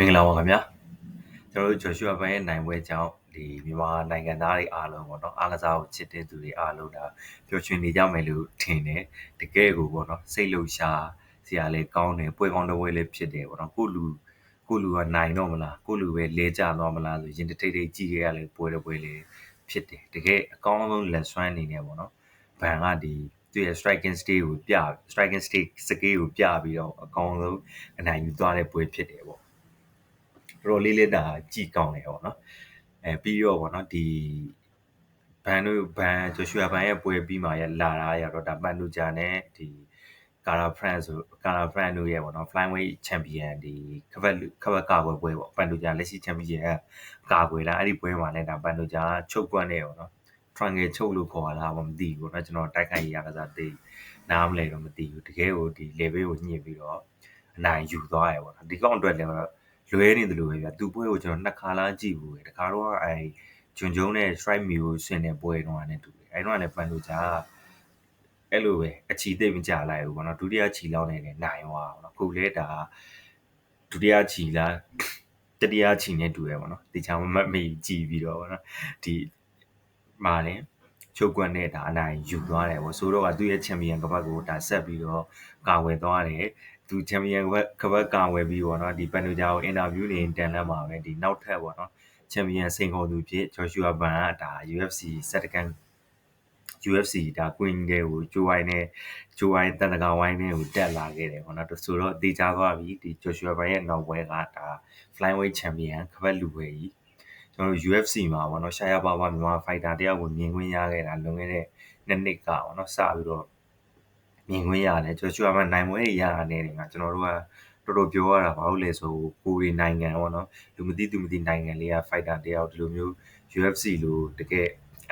မင်္ဂလာပါခင်ဗျာကျွန်တော်တို့ Joshua ဘန်ရဲ့နိုင်ပွဲကြောင့်ဒီမြန်မာနိုင်ငံသားတွေအားလုံးပေါ့နော်အားကစားကိုချစ်တဲ့သူတွေအားလုံးဒါပျော်ရွှင်နေကြမယ်လို့ထင်တယ်တကယ်ကိုပေါ့နော်စိတ်လှုပ်ရှားစရာလေးကောင်းတယ်ပွဲကောင်းတဲ့ပွဲလေးဖြစ်တယ်ပေါ့နော်ကိုလူကိုလူကနိုင်တော့မလားကိုလူပဲလဲကျသွားမလားဆိုရင်တထိတ်ထိတ်ကြည့်ရလေပွဲတဲ့ပွဲလေးဖြစ်တယ်တကယ်အကောင်းဆုံးလက်ဆွမ်းအနေနဲ့ပေါ့နော်ဘန်ကဒီသူရဲ့ striking stay ကိုပြ striking stay စကေးကိုပြပြီးတော့အကောင်းဆုံးအနိုင်ယူသွားတဲ့ပွဲဖြစ်တယ်ပေါ့ တော်တော်လေးလေးဒါကြည်ကောင်းတယ်ပေါ့နော်အဲပြီးတော့ပေါ့နော်ဒီဘန်တို့ဘန်ဂျိုရှူယာဘန်ရဲ့ပွဲပြီးမှရလာတာရတော့ဒါပန်နူဂျာနဲ့ဒီကာရာဖရန့်ဆိုကာရာဖရန့်တို့ရဲ့ပေါ့နော် flyweight champion ဒီခဘက်ခဘက်ကာပွဲပွဲပေါ့ပန်နူဂျာလက်ရှိ champion ကာကွယ်လာအဲ့ဒီပွဲမှာလည်းဒါပန်နူဂျာချုပ်ကွက်နေပေါ့နော် triangle ချုပ်လို့ခေါ်လာမသိဘူးเนาะကျွန်တော်တိုက်ခိုက်ရကစားသိနားမလဲတော့မသိဘူးတကယ်ကိုဒီ level ကိုညှစ်ပြီးတော့အနိုင်ယူသွားရပေါ့နော်ဒီကောင်အတွက်လည်း လွဲနေတယ်လို့ပဲဗျသူပွဲကိုကျွန်တော်နှစ်ခါလားကြည့်ဘူးပဲတခါတော့အဲဂျွန်ဂျုံနဲ့ strike မျိုးဆင်တဲ့ပွဲတော့လည်းတူတယ်အဲတော့လည်းပန်လို့ကြာအဲ့လိုပဲအချီသိမ့်မကြလိုက်ဘူးပေါ့နော်ဒုတိယချီလောက်နေတယ်နိုင်သွားပေါ့နော်ခုလဲဒါဒုတိယချီလားတတိယချီနဲ့တူရပေါ့နော်တေချာမမမေးကြည့်ပြီးတော့ပေါ့နော်ဒီမာတယ်ချုပ်ကွက်နဲ့ဒါအနိုင်ယူသွားတယ်ပေါ့ဆိုတော့ကသူ့ရဲ့ချန်ပီယံကပတ်ကိုဒါဆက်ပြီးတော့ကာဝယ်သွားတယ် သူချန်ပီယံကပတ်ကာဝယ်ပြီးပေါ့နော်ဒီပန်နိုဂျာကိုအင်တာဗျူးနေတန်လမ်းမှာပဲဒီနောက်ထပ်ပေါ့နော်ချန်ပီယံစိန်ခေါ်သူဖြစ်ဂျော်ရှူအာဘန်ကဒါ UFC 7 UFC ဒါ Queen တွေကိုဂျိုဝိုင်းနဲ့ဂျိုဝိုင်းတန်တကာဝိုင်းနဲ့ကိုတက်လာခဲ့တယ်ပေါ့နော်ဆိုတော့တေချာသွားပြီဒီ Joshua ဘန်ရဲ့နောက်ပွဲကဒါ Flyweight Champion ခပတ်လူပဲကြီးကျွန်တော်တို့ UFC မှာပေါ့နော်ရှာယာပါပါမြန်မာဖိုက်တာတယောက်ကိုမြင်ခွင့်ရခဲ့တာလွန်ခဲ့တဲ့နှစ်နှစ်ကပေါ့နော်စပြီးတော့ မြင်ခွင့်ရတယ်ကျွန်တော်ကျွမ်းမနိုင်မွေးရတာနဲ့ငါကျွန်တော်တို့ကတော်တော်ပြောရတာဘာလို့လဲဆိုကိုရီနိုင်ငံပေါ့နော်လူမသိသူမသိနိုင်ငံလေးကဖိုက်တာတယောက်ဒီလိုမျိုး UFC လို့တကယ်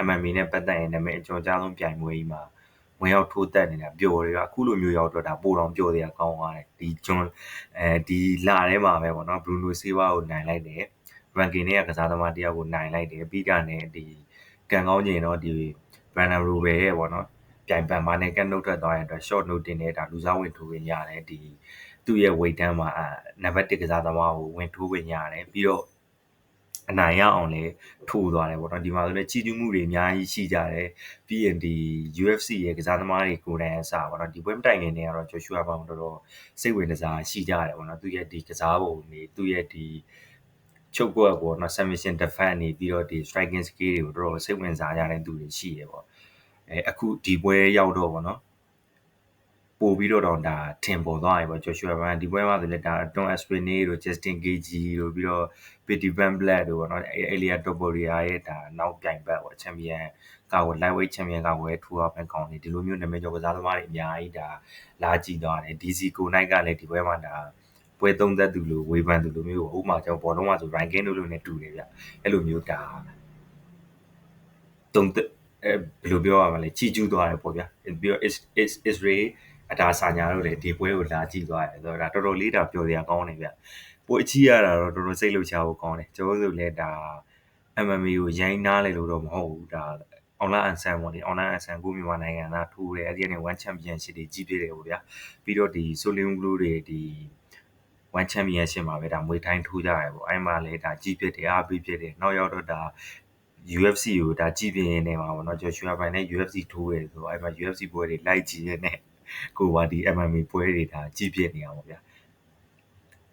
MMA နဲ့ပတ်သက်ရင်နာမည်အကျော်ကြားဆုံးပြိုင်ပွဲကြီးမှာဝင်ရောက်ထိုးတက်နေတာပျော်တွေကအခုလိုမျိုးရောက်တော့ဒါပိုတော်ပျော်တွေကကောင်းသွားတယ်ဒီဂျွန်အဲဒီလာထဲမှာပဲပေါ့နော်ဘရူနိုဆေးဝါကိုနိုင်လိုက်တယ် ranking နဲ့ကစားသမားတယောက်ကိုနိုင်လိုက်တယ်ပြီးတာနဲ့ဒီကန်ကောင်းကျင်တော့ဒီ Banner Rover ရဲ့ပေါ့နော် ပြိုင်ပန်မာနဲ့ကနှုတ်ထွက်သွားတဲ့အတွက် short note တင်နေတာလူစားဝင်ထိုးဝင်ရတယ်ဒီသူ့ရဲ့ weight တန်းမှာနံပါတ်1ကစားသမားကိုဝင်ထိုးဝင်ရတယ်ပြီးတော့အနိုင်ရအောင်လဲထိုးသွားတယ်ပေါ့နော်ဒီမှာဆိုလည်းချီးကျူးမှုတွေအများကြီးရှိကြတယ်ပြီးရင်ဒီ UFC ရဲ့ကစားသမားတွေကိုယ်တိုင်အစားပေါ့နော်ဒီပွဲမတိုင်ခင်တည်းကတော့ Joshua ဘောင်တော်တော်စိတ်ဝင်စားရှိကြတယ်ပေါ့နော်သူရဲ့ဒီကစားပုံတွေသူရဲ့ဒီချုပ်ကွက်ပေါ့နော် submission defense နေပြီးတော့ဒီ striking skill တွေကိုတော်တော်စိတ်ဝင်စားကြတဲ့သူတွေရှိရပေါ့ အဲအခုဒီပွဲရောက်တော့ပေါ့နော်ပို့ပြီးတော့တော့ဒါထင်ပေါ်သွားပြီပေါ့ Joshua Van ဒီပွဲမှာဆိုလည်းဒါ Don Aspinall တို့ Justin Gaethje တို့ပြီးတော့ Petty Van Black တို့ပေါ့နော် Elia Topuria ရဲ့ဒါနောက်ပြိုင်ဘက်ပေါ့ Champion ကဝ lightweight champion ကဝဲထူအောင်ပဲကောင်းနေဒီလိုမျိုးနာမည်ကျော်ကစားသမားတွေအများကြီးဒါလာကြည့်သွားတယ် DC ကိုနိုင်ကလည်းဒီပွဲမှာဒါပွဲသုံးသက်သူလိုဝေဖန်သူလိုမျိုးဥပမာကျွန်တော်ဘောလုံးမှာဆို ranking တို့လိုနဲ့တူတယ်ဗျအဲ့လိုမျိုးဒါသုံးသက် အဲဘယ်လိုပြောရမလဲချီကျူးသွားတယ်ပေါ့ဗျာပြီးတော့ is is Israel အတာစာညာတို့လည်းဒီပွဲကိုလာကြည့်သွားတယ်ဆိုတော့ဒါတော်တော်လေးဒါပျော်စရာကောင်းတယ်ဗျပွဲချီရတာတော့တော်တော်စိတ်လှုပ်ရှားဖို့ကောင်းတယ်ကျွန်တော်တို့လည်းဒါ MMA ကိုရိုင်းနားလေလို့တော့မဟုတ်ဘူးဒါ online အန်ဆန်ပေါ့ဒီ online အန်ဆန်ကိုမြန်မာနိုင်ငံသားထိုးတယ်အဲ့ဒီကနေ one championship တွေကြီးပြည့်တယ်ပေါ့ဗျာပြီးတော့ဒီ Solium Blue တွေဒီ one championship မှာပဲဒါမွေထိုင်းထိုးကြရတယ်ပေါ့အဲ့မှာလည်းဒါကြီးပြည့်တယ်အားပေးပြည့်တယ်နောက်ရောက်တော့ဒါ UFC ကိုဒါကြည့်ပြင်းနေမှာပေါ့နော် Joshua Bay နဲ့ UFC ထိုးရတယ်ဆိုတော့အဲ့မှာ UFC ပွဲတွေလိုက်ကြည့်ရတဲ့ကိုကဒီ MMA ပွဲတွေဒါကြည့်ပြနေအောင်ပေါ့ဗျာ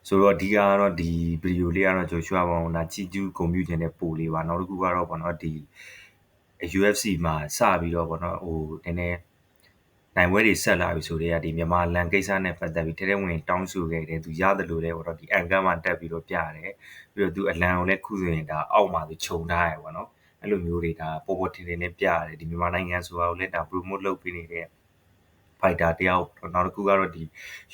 ဆိုတော့ဒီကတော့ဒီဗီဒီယိုလေးကတော့ကျွန်တော်ရွှေပေါင်းဒါကြည့်ကျူးဂုံပြူခြင်းတဲ့ပို့လေးပါနောက်တစ်ခုကတော့ပေါ့နော်ဒီ UFC မှာစပြီးတော့ပေါ့နော်ဟိုနည်းနည်းနိုင်ပွဲတွေဆက်လာပြီဆိုတော့ဒီမြန်မာလန်ကိစ္စနဲ့ပတ်သက်ပြီးထဲထဲဝင်တောင်းဆိုခဲ့တယ်သူရတယ်လို့လည်းပေါ့နော်ဒီအန်ကမှာတက်ပြီးတော့ပြတယ်ပြီးတော့သူအလံကိုလည်းခုဆိုရင်ဒါအောက်မှာသူခြုံထားရပေါ့နော် အဲ့လိုမျိုးတွေဒါပေါ်ပေါ်တင်တင်နဲ့ပြရတယ်ဒီမြန်မာနိုင်ငံဆိုတာကိုလည်းဒါ promote လုပ်ပေးနေတဲ့ဖိုက်တာတယောက်နောက်တစ်ခုကတော့ဒီ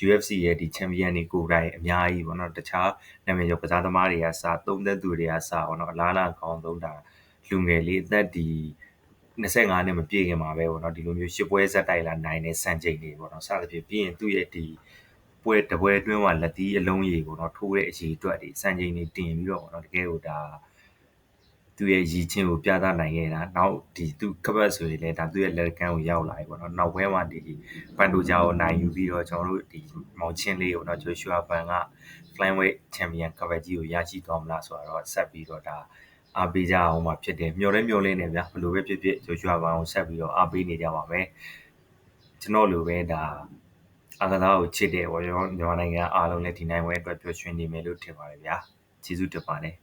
UFC ရဲ့ဒီ champion တွေကိုယ်တိုင်အများကြီးပေါ့နော်တခြားနာမည်ကျော်ကစားသမားတွေကစသုံးသက်သူတွေကစပေါ့နော်အလားအလာကောင်းဆုံးဒါလူငယ်လေးအသက်ဒီ25နှစ်မပြည့်ခင်မှာပဲပေါ့နော်ဒီလိုမျိုးရှစ်ပွဲဇက်တိုက်လာနိုင်တဲ့စံချိန်တွေပေါ့နော်စသဖြင့်ပြီးရင်သူ့ရဲ့ဒီပွဲတပွဲအတွင်းမှာလက်သီးအလုံးရေကိုတော့ထိုးတဲ့အရေးအတွက်ဒီစံချိန်တွေတင်ပြီးတော့ပေါ့နော်တကယ်ကိုဒါ သူသူ့ရဲ့ရည်ချင်းကိုပြသနိုင်ခဲ့တာနောက်ဒီသူကပတ်ဆိုရင်လည်းဒါသူ့ရဲ့လက်ကမ်းကိုရောက်လာပြီပေါ့နော်နောက်ဘဲမှာဒီပန်တိုဂျာကိုနိုင်ယူပြီးတော့ကျွန်တော်တို့ဒီမောင်ချင်းလေးကိုတော့ဂျိုရှူအာပန်က flyweight champion ကပတ်ကြီးကိုရရှိသွားမလားဆိုတော့ဆက်ပြီးတော့ဒါအားပေးကြအောင်မှာဖြစ်တယ်မျော်လဲမျော်လင့်နေဗျာဘယ်လိုပဲဖြစ်ဖြစ်ဂျိုရှူအာပန်ကိုဆက်ပြီးတော့အားပေးနေကြပါမယ်ကျွန်တော်လိုပဲဒါအကစားကိုချစ်တယ်ပေါ့ကျွန်တော်မြန်မာနိုင်ငံအားလုံးလည်းဒီနိုင်ပွဲအတွက်ပျော်ရွှင်နေမယ်လို့ထင်ပါတယ်ဗျာကျေးဇူးတင်ပါတယ်